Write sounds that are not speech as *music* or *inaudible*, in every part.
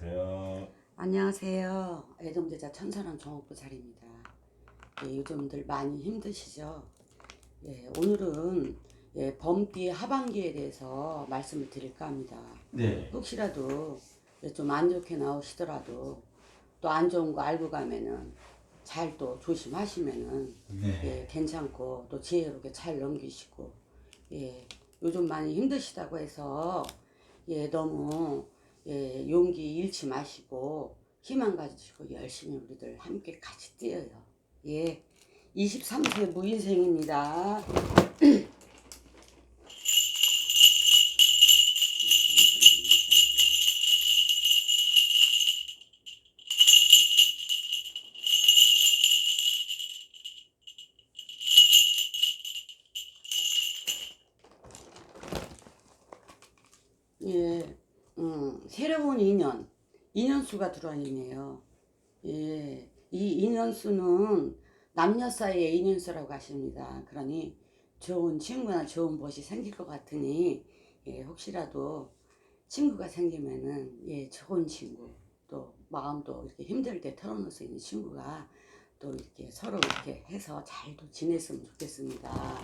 안녕하세요. 안녕하세요. 애동제자 천사랑 종업부 자리입니다. 예, 요즘들 많이 힘드시죠? 예, 오늘은 예, 범띠 하반기에 대해서 말씀을 드릴까 합니다. 네. 혹시라도 예, 좀안 좋게 나오시더라도 또 안 좋은 거 알고 가면은 잘 또 조심하시면은 네. 예, 괜찮고 또 지혜롭게 잘 넘기시고 예, 요즘 많이 힘드시다고 해서 예, 너무 예, 용기 잃지 마시고 희망 가지시고 열심히 우리들 함께 같이 뛰어요. 예. 23세 무인생입니다. *clears throat* 예, 음, 새로운 인연, 인연수가 들어있네요. 예, 이 인연수는 남녀 사이의 인연수라고 하십니다. 그러니 좋은 친구나 좋은 벗이 생길 것 같으니, 예, 혹시라도 친구가 생기면은, 예, 좋은 친구, 또 마음도 이렇게 힘들 때 털어놓을 수 있는 친구가 또 이렇게 서로 이렇게 해서 잘도 지냈으면 좋겠습니다.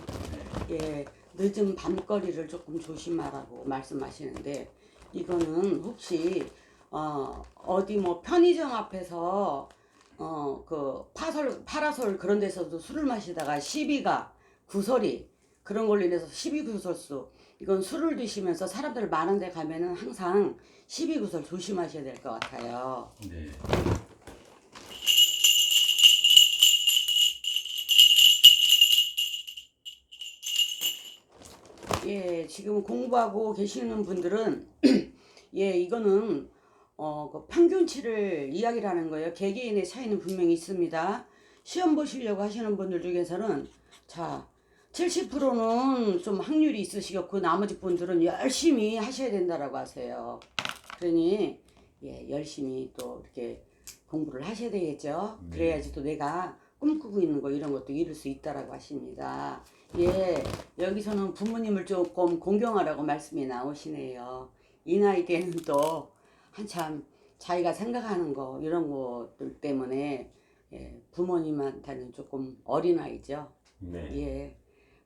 예, 늦은 밤거리를 조금 조심하라고 말씀하시는데 이거는 혹시 어 어디 뭐 편의점 앞에서 어 그 파설 파라솔 그런 데서도 술을 마시다가 시비가 구설이 그런 걸로 인해서 시비 구설수 이건 술을 드시면서 사람들 많은 데 가면은 항상 시비 구설 조심하셔야 될 것 같아요. 네. 예, 지금 공부하고 계시는 분들은 예, 이거는 어, 그 평균치를 이야기를 하는 거예요. 개개인의 차이는 분명히 있습니다. 시험 보시려고 하시는 분들 중에서는 자, 70%는 좀 확률이 있으시겠고 나머지 분들은 열심히 하셔야 된다라고 하세요. 그러니 예, 열심히 또 이렇게 공부를 하셔야 되겠죠. 네. 그래야지 또 내가 꿈꾸고 있는 거 이런 것도 이룰 수 있다라고 하십니다. 예, 여기서는 부모님을 조금 공경하라고 말씀이 나오시네요. 이 나이 때는 또 한참 자기가 생각하는 거 이런 것들 때문에 예, 부모님한테는 조금 어린 아이죠. 네. 예,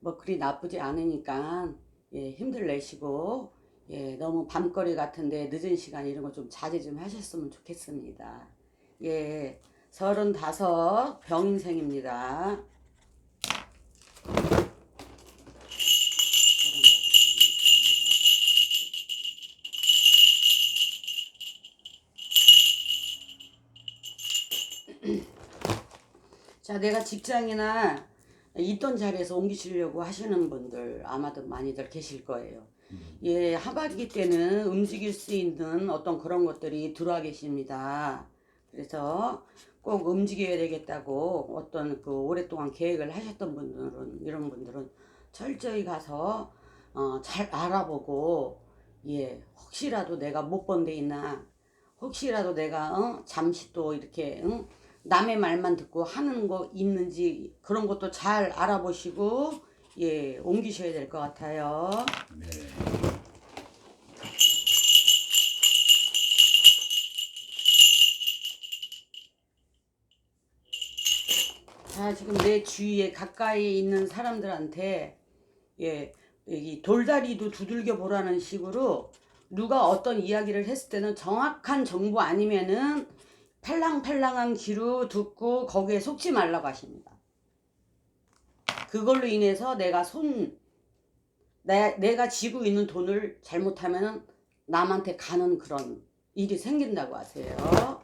뭐 그리 나쁘지 않으니까 예, 힘들 내시고 예, 너무 밤거리 같은데 늦은 시간 이런 거 좀 자제 좀 하셨으면 좋겠습니다. 예, 서른다섯 병인생입니다. 자, 내가 직장이나 있던 자리에서 옮기시려고 하시는 분들 아마도 많이들 계실 거예요. 예, 하반기 때는 움직일 수 있는 어떤 그런 것들이 들어와 계십니다. 그래서 꼭 움직여야 되겠다고 어떤 그 오랫동안 계획을 하셨던 분들은 이런 분들은 철저히 가서 어, 잘 알아보고 예, 혹시라도 내가 못 본 데 있나 혹시라도 내가 어? 잠시 또 이렇게 응? 남의 말만 듣고 하는 거 있는지 그런 것도 잘 알아보시고 예 옮기셔야 될 것 같아요. 네. 자 지금 내 주위에 가까이 있는 사람들한테 예 여기 돌다리도 두들겨 보라는 식으로 누가 어떤 이야기를 했을 때는 정확한 정보 아니면은 팔랑팔랑한 귀로 듣고 거기에 속지 말라고 하십니다. 그걸로 인해서 내가 손, 내, 내가 지고 있는 돈을 잘못하면 남한테 가는 그런 일이 생긴다고 하세요.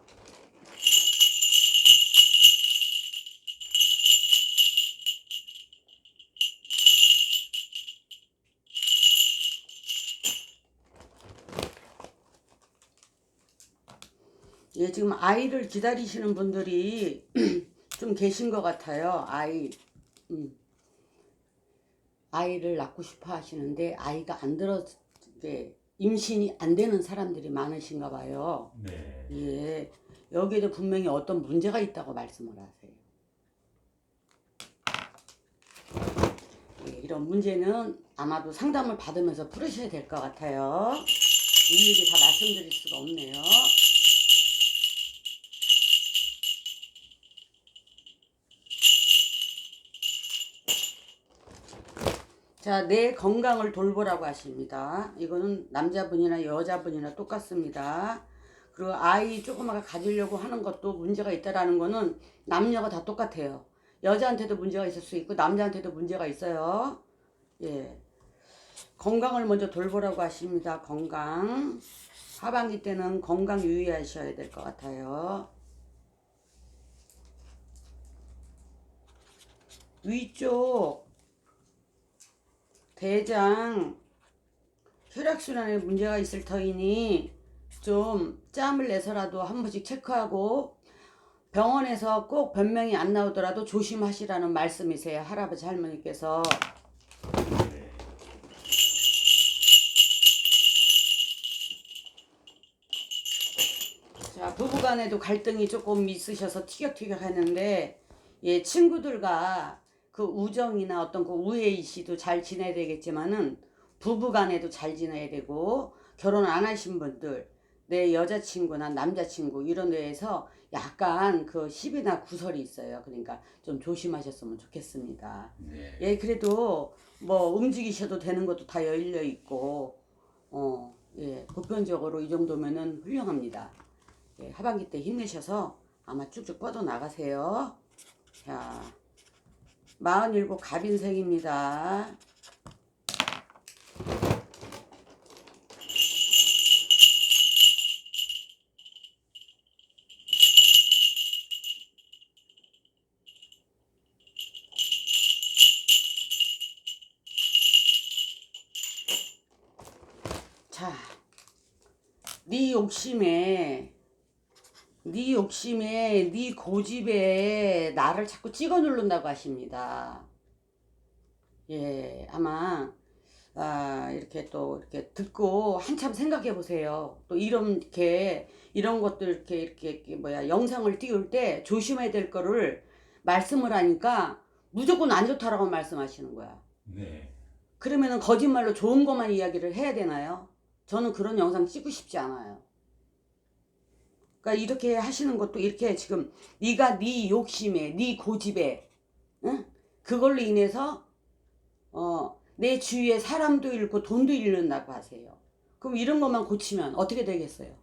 예, 지금 아이를 기다리시는 분들이 *clears throat* 좀 계신 것 같아요. 아이, 음. 아이를 낳고 싶어 하시는데 아이가 안 들어, 게 임신이 안 되는 사람들이 많으신가 봐요. 네. 예, 여기에도 분명히 어떤 문제가 있다고 말씀을 하세요. 예, 이런 문제는 아마도 상담을 받으면서 풀으셔야 될 것 같아요. 일일이 다 말씀드릴 수가 없네요. 자, 내 건강을 돌보라고 하십니다. 이거는 남자분이나 여자분이나 똑같습니다. 그리고 아이 조그마가 가지려고 하는 것도 문제가 있다라는 거는 남녀가 다 똑같아요. 여자한테도 문제가 있을 수 있고 남자한테도 문제가 있어요. 예. 건강을 먼저 돌보라고 하십니다. 건강. 하반기 때는 건강 유의하셔야 될 것 같아요. 위쪽 대장 혈액순환에 문제가 있을 터이니 좀 짬을 내서라도 한 번씩 체크하고 병원에서 꼭 변명이 안 나오더라도 조심하시라는 말씀이세요. 할아버지 할머니께서. 네. 자, 부부간에도 갈등이 조금 있으셔서 티격태격 하는데, 예, 친구들과 그 우정이나 어떤 그 우애이시도 잘 지내야 되겠지만은, 부부간에도 잘 지내야 되고, 결혼 안 하신 분들, 내 여자친구나 남자친구 이런 데에서 약간 그 시비나 구설이 있어요. 그러니까 좀 조심하셨으면 좋겠습니다. 네. 예, 그래도 뭐 움직이셔도 되는 것도 다 열려 있고, 어, 예, 보편적으로 이 정도면은 훌륭합니다. 예, 하반기 때 힘내셔서 아마 쭉쭉 뻗어 나가세요. 자, 47 갑인생입니다. 자, 네 욕심에 네 욕심에 네 고집에 나를 자꾸 찍어 누른다고 하십니다. 예, 아마 아, 이렇게 또 이렇게 듣고 한참 생각해 보세요. 또 이렇게 이런 것들 이렇게 이렇게, 이렇게 뭐야 영상을 띄울 때 조심해야 될 거를 말씀을 하니까 무조건 안 좋다라고 말씀하시는 거야. 네. 그러면은 거짓말로 좋은 것만 이야기를 해야 되나요? 저는 그런 영상 찍고 싶지 않아요. 그러니까 이렇게 하시는 것도 이렇게 지금 네가 네 욕심에 네 고집에 응? 그걸로 인해서 어, 내 주위에 사람도 잃고 돈도 잃는다고 하세요. 그럼 이런 것만 고치면 어떻게 되겠어요?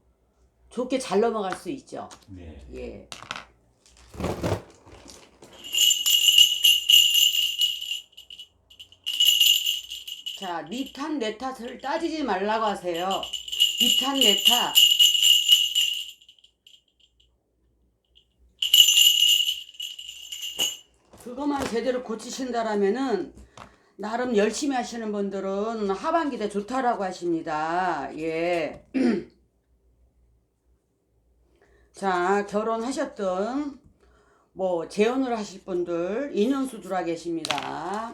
좋게 잘 넘어갈 수 있죠. 네. 예. 자, 니 탓, 내 탓을 따지지 말라고 하세요. 니 탓, 내 탓. 그것만 제대로 고치신다라면은 나름 열심히 하시는 분들은 하반기 때 좋다라고 하십니다. 예. *clears throat* 자, 결혼하셨던 뭐 재혼을 하실 분들 인연수 들어와 계십니다.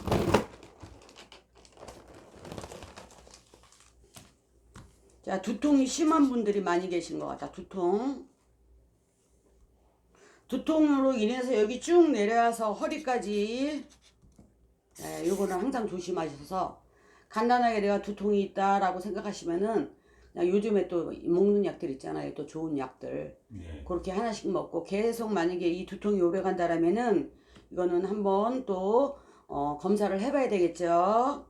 자, 두통이 심한 분들이 많이 계신 것 같다. 두통. 두통으로 인해서 여기 쭉 내려와서 허리까지 예, 요거는 항상 조심하셔서 간단하게 내가 두통이 있다라고 생각하시면은 요즘에 또 먹는 약들 있잖아요. 또 좋은 약들. 네. 그렇게 하나씩 먹고 계속 만약에 이 두통이 오래 간다라면은 이거는 한번 또 어, 검사를 해봐야 되겠죠.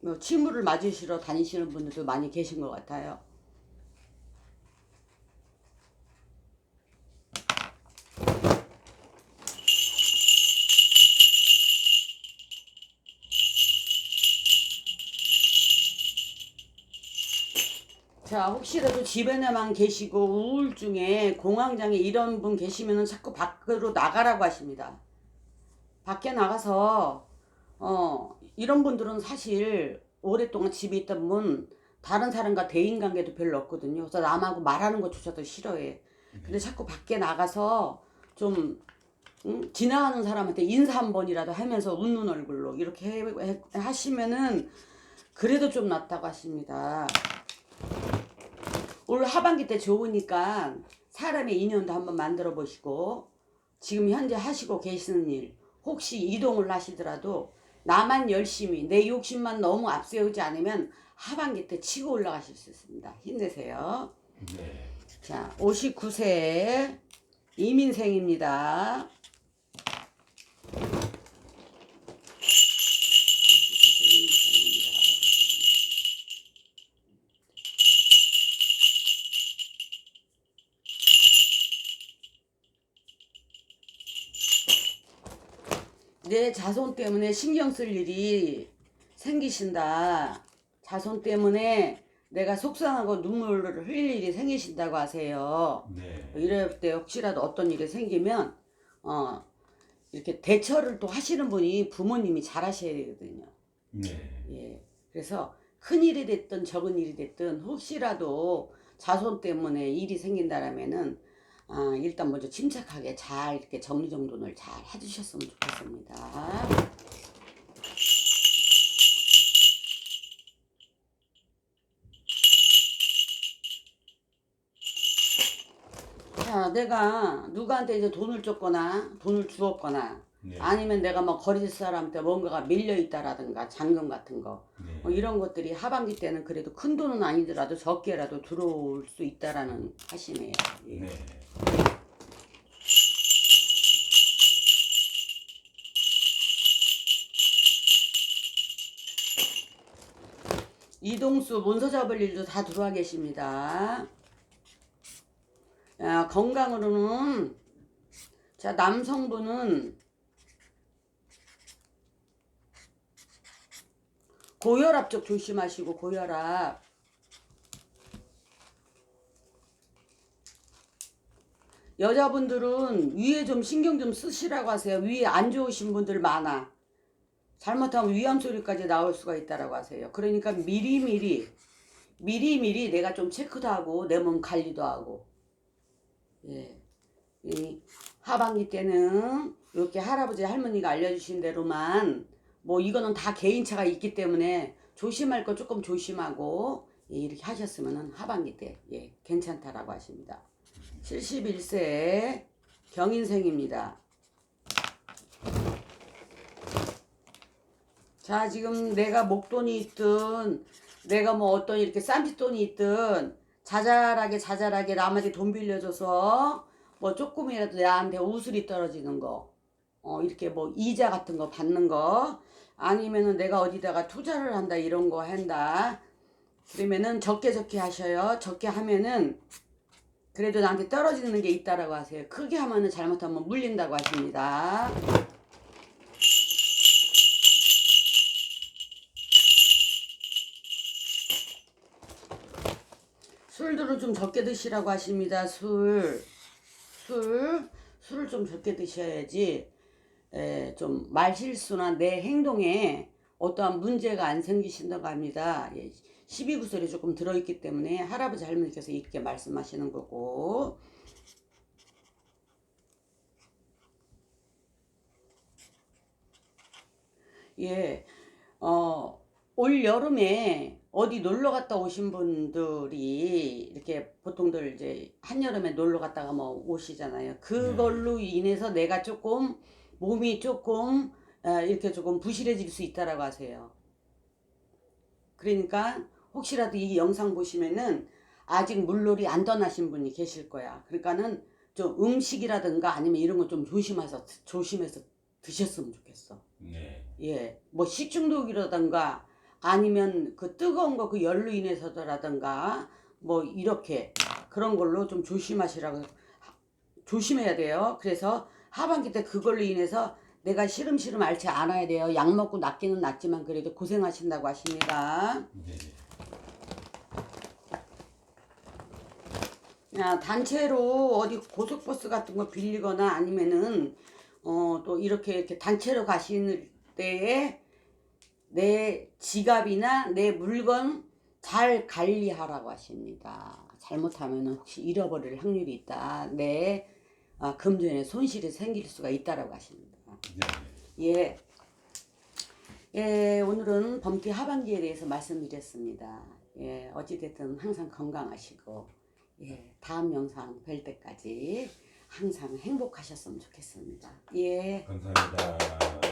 뭐 침물을 맞으시러 다니시는 분들도 많이 계신 것 같아요. 자, 혹시라도 집에만 계시고 우울증에 공황장애 이런 분 계시면은 자꾸 밖으로 나가라고 하십니다. 밖에 나가서 어, 이런 분들은 사실 오랫동안 집에 있던 분 다른 사람과 대인 관계도 별로 없거든요. 그래서 남하고 말하는 것조차도 싫어해. 근데 자꾸 밖에 나가서 좀 응? 지나가는 사람한테 인사 한 번이라도 하면서 웃는 얼굴로 이렇게 하시면은 그래도 좀 낫다고 하십니다. 올 하반기 때 좋으니까 사람의 인연도 한번 만들어 보시고 지금 현재 하시고 계시는 일 혹시 이동을 하시더라도 나만 열심히 내 욕심만 너무 앞세우지 않으면 하반기 때 치고 올라가실 수 있습니다. 힘내세요. 네. 자, 59세 이민생입니다. 내 자손 때문에 신경 쓸 일이 생기신다. 자손 때문에 내가 속상하고 눈물을 흘릴 일이 생기신다고 하세요. 네. 이럴 때 혹시라도 어떤 일이 생기면 어 이렇게 대처를 또 하시는 분이 부모님이 잘 하셔야 되거든요. 네. 예. 그래서 큰 일이 됐든 적은 일이 됐든 혹시라도 자손 때문에 일이 생긴다라면은 아, 일단 먼저 침착하게 잘 이렇게 정리정돈을 잘 해주셨으면 좋겠습니다. 자, 내가 누구한테 이제 돈을 줬거나 돈을 주었거나 네. 아니면 내가 뭐 거리 사람한테 뭔가가 밀려 있다라든가 잔금 같은 거 네. 뭐 이런 것들이 하반기 때는 그래도 큰 돈은 아니더라도 적게라도 들어올 수 있다라는 하시네요. 예. 네. 이동수 문서 잡을 일도 다 들어와 계십니다. 야, 건강으로는 자 남성분은 고혈압 쪽 조심하시고 고혈압 여자분들은 위에 좀 신경 좀 쓰시라고 하세요. 위에 안 좋으신 분들 많아. 잘못하면 위암 소리까지 나올 수가 있다라고 하세요. 그러니까 미리미리 미리미리 내가 좀 체크도 하고 내 몸 관리도 하고 예. 이 하반기 때는 이렇게 할아버지 할머니가 알려주신 대로만 뭐 이거는 다 개인차가 있기 때문에 조심할 거 조금 조심하고 예, 이렇게 하셨으면은 하반기 때 예, 괜찮다라고 하십니다. 71세 경인생입니다. 자, 지금 내가 목돈이 있든, 내가 뭐 어떤 이렇게 쌈짓돈이 있든, 자잘하게 자잘하게 남한테 돈 빌려줘서, 뭐 조금이라도 나한테 우슬이 떨어지는 거, 어, 이렇게 뭐 이자 같은 거 받는 거, 아니면은 내가 어디다가 투자를 한다, 이런 거 한다. 그러면은 적게 적게 하셔요. 적게 하면은, 그래도 나한테 떨어지는 게 있다라고 하세요. 크게 하면은 잘못하면 물린다고 하십니다. 술들을 좀 적게 드시라고 하십니다. 술, 술, 술을 좀 적게 드셔야지 에, 좀 말실수나 내 행동에 어떠한 문제가 안 생기신다고 합니다. 예, 12구설이 조금 들어있기 때문에 할아버지 할머니께서 이렇게 말씀하시는 거고 예, 어, 올 여름에 어디 놀러 갔다 오신 분들이 이렇게 보통들 이제 한여름에 놀러 갔다가 뭐 오시잖아요. 그걸로 인해서 내가 조금 몸이 조금 어, 이렇게 조금 부실해질 수 있다라고 하세요. 그러니까 혹시라도 이 영상 보시면은 아직 물놀이 안 떠나신 분이 계실 거야. 그러니까는 좀 음식이라든가 아니면 이런 거 좀 조심해서 조심해서 드셨으면 좋겠어. 네. 예, 뭐 식중독이라든가 아니면 그 뜨거운 거 그 열로 인해서라든가 뭐 이렇게 그런 걸로 좀 조심하시라고 하- 조심해야 돼요. 그래서 하반기 때 그걸로 인해서 내가 시름시름 앓지 않아야 돼요. 약 먹고 낫기는 낫지만 그래도 고생하신다고 하십니다. 네. 야, 단체로 어디 고속버스 같은 거 빌리거나 아니면은 어, 또 이렇게 이렇게 단체로 가시는 때에 내 지갑이나 내 물건 잘 관리하라고 하십니다. 잘못하면 혹시 잃어버릴 확률이 있다. 내 아, 금전에 손실이 생길 수가 있다라고 하십니다. 네. 예. 예, 오늘은 범띠 하반기에 대해서 말씀드렸습니다. 예, 어찌됐든 항상 건강하시고, 예, 다음 영상 뵐 때까지 항상 행복하셨으면 좋겠습니다. 예. 감사합니다.